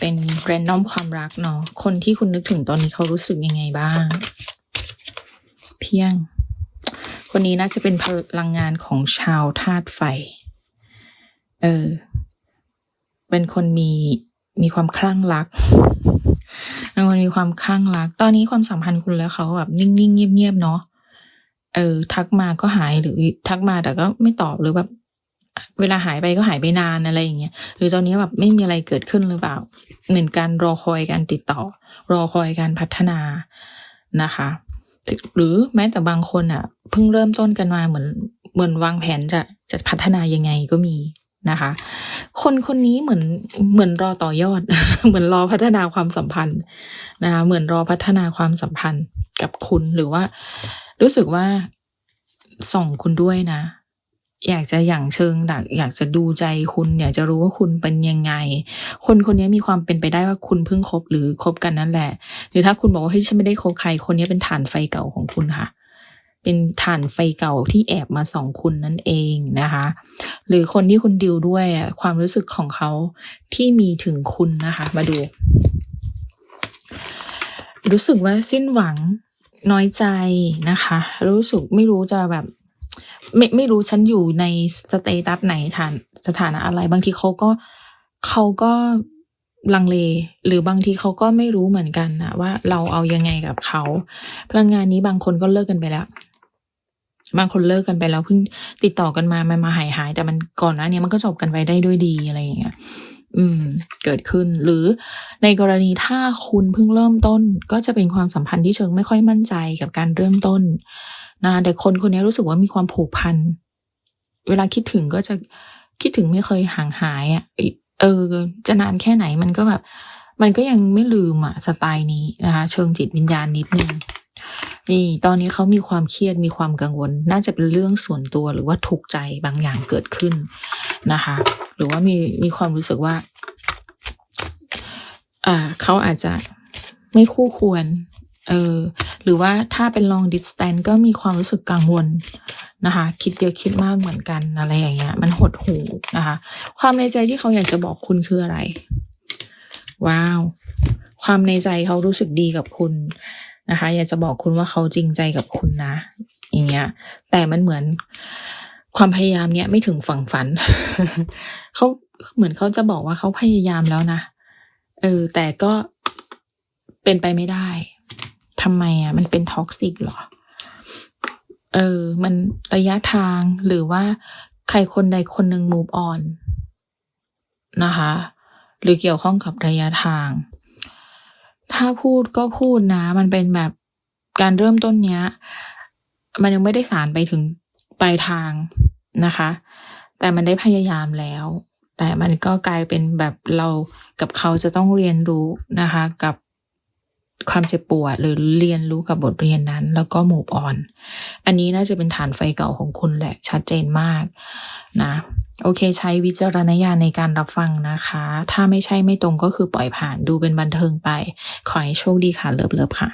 เป็นแรนดอมความรักเนาะคนที่คุณนึกถึงตอนนี้เขารู้สึกยังไงบ้าง เพียง คนนี้น่าจะเป็นพลังงานของชาวธาตุไฟ เออ เป็นคนมีมีความคลั่งรักเป็นคนมีความคลั่งรัก ตอนนี้ความสัมพันธ์คุณแล้วเขาแบบนิ่งๆเงียบๆเนาะเออ ทักมาก็หายหรือทักมาแต่ก็ไม่ตอบหรือแบบ เวลาหายไปก็หายไปนานอะไรอย่างเงี้ยหรือตอนนี้แบบไม่มีอะไรเกิดขึ้นหรือเปล่าเหมือนการรอคอยการติดต่อ รอคอยการพัฒนานะคะ หรือแม้แต่บางคนอะเพิ่งเริ่มต้นกันมาเหมือนเหมือนวางแผนจะจะพัฒนายังไงก็มีนะคะ คนคนนี้เหมือนเหมือนรอต่อยอด เหมือนรอพัฒนาความสัมพันธ์นะคะเหมือนรอพัฒนาความสัมพันธ์กับคุณหรือว่า รู้สึกว่าส่องคุณด้วยนะ อยากจะอย่างเชิงดักอยากจะดูใจคุณอยากจะรู้ว่าคุณเป็นยังไง คนคนนี้มีความเป็นไปได้ว่าคุณเพิ่งคบหรือคบกันนั่นแหละ หรือถ้าคุณบอกว่าเฮ้ยฉันไม่ได้คบใครคนนี้เป็นฐานไฟเก่าของคุณค่ะ เป็นฐานไฟเก่าที่แอบมาส่องคุณนั่นเองนะคะ หรือคนที่คุณดิวด้วยอะความรู้สึกของเขาที่มีถึงคุณนะคะ มาดู รู้สึกว่าสิ้นหวังน้อยใจนะคะ รู้สึกไม่รู้จะแบบ ไม่ไม่รู้ฉันอยู่ในสเตตัสไหนฐานสถานะอะไร บางทีเขาก็เขาก็ลังเล หรือบางทีเขาก็ไม่รู้เหมือนกันนะว่าเราเอายังไงกับเขา พลังงานนี้บางคนก็เลิกกันไปแล้ว บางคนเลิกกันไปแล้วเพิ่งติดต่อกันมา มันมาหายหายแต่มันก่อนหน้านี้มันก็จบกันไปได้ด้วยดีอะไรอย่างเงี้ยอืม เกิดขึ้นหรือในกรณีถ้าคุณเพิ่งเริ่มต้น ก็จะเป็นความสัมพันธ์ที่เชิงไม่ค่อยมั่นใจกับการเริ่มต้น นะแต่คนคนนี้รู้สึกว่ามีความผูกพัน เวลาคิดถึงก็จะคิดถึงไม่เคยห่างหายอะเออ จะนานแค่ไหนมันก็แบบ มันก็ยังไม่ลืมอะสไตล์นี้นะคะเชิงจิตวิญญาณนิดนึงนี่ตอนนี้เขามีความเครียดมีความกังวล น่าจะเป็นเรื่องส่วนตัวหรือว่าถูกใจบางอย่างเกิดขึ้นนะคะ หรือว่ามีมีความรู้สึกว่า อ่าเขาอาจจะไม่คู่ควร เออหรือว่าถ้าเป็น long distance ก็มีความรู้สึกกังวลนะคะ คิดเยอะคิดมากเหมือนกันอะไรอย่างเงี้ย มันหดหูนะคะ ความในใจที่เขาอยากจะบอกคุณคืออะไร ว้าว ความในใจเขารู้สึกดีกับคุณนะคะ อยากจะบอกคุณว่าเขาจริงใจกับคุณนะ อย่างเงี้ย แต่มันเหมือนความพยายามเนี้ยไม่ถึงฝั่งฝัน เขาเหมือนเขาจะบอกว่าเขาพยายามแล้วนะ เออ แต่ก็เป็นไปไม่ได้ ทำไมอะ มันเป็นท็อกซิกเหรอ เออ มันระยะทางหรือว่าใครคนใดคนหนึ่ง move on นะคะ หรือเกี่ยวข้องกับระยะทาง ถ้าพูดก็พูดนะ มันเป็นแบบการเริ่มต้นเนี้ย มันยังไม่ได้สารไปถึงปลายทางนะคะ แต่มันได้พยายามแล้ว แต่มันก็กลายเป็นแบบเรากับเขาจะต้องเรียนรู้นะคะ กับ ความเจ็บปวดหรือเรียนรู้กับบทเรียนนั้น แล้วก็มูฟออน อันนี้น่าจะเป็นฐานไฟเก่าของคุณแหละชัดเจนมากนะโอเค ใช้วิจารณญาณในการรับฟังนะคะ ถ้าไม่ใช่ไม่ตรงก็คือปล่อยผ่านดูเป็นบันเทิงไป ขอให้โชคดีค่ะ เลิฟๆค่ะ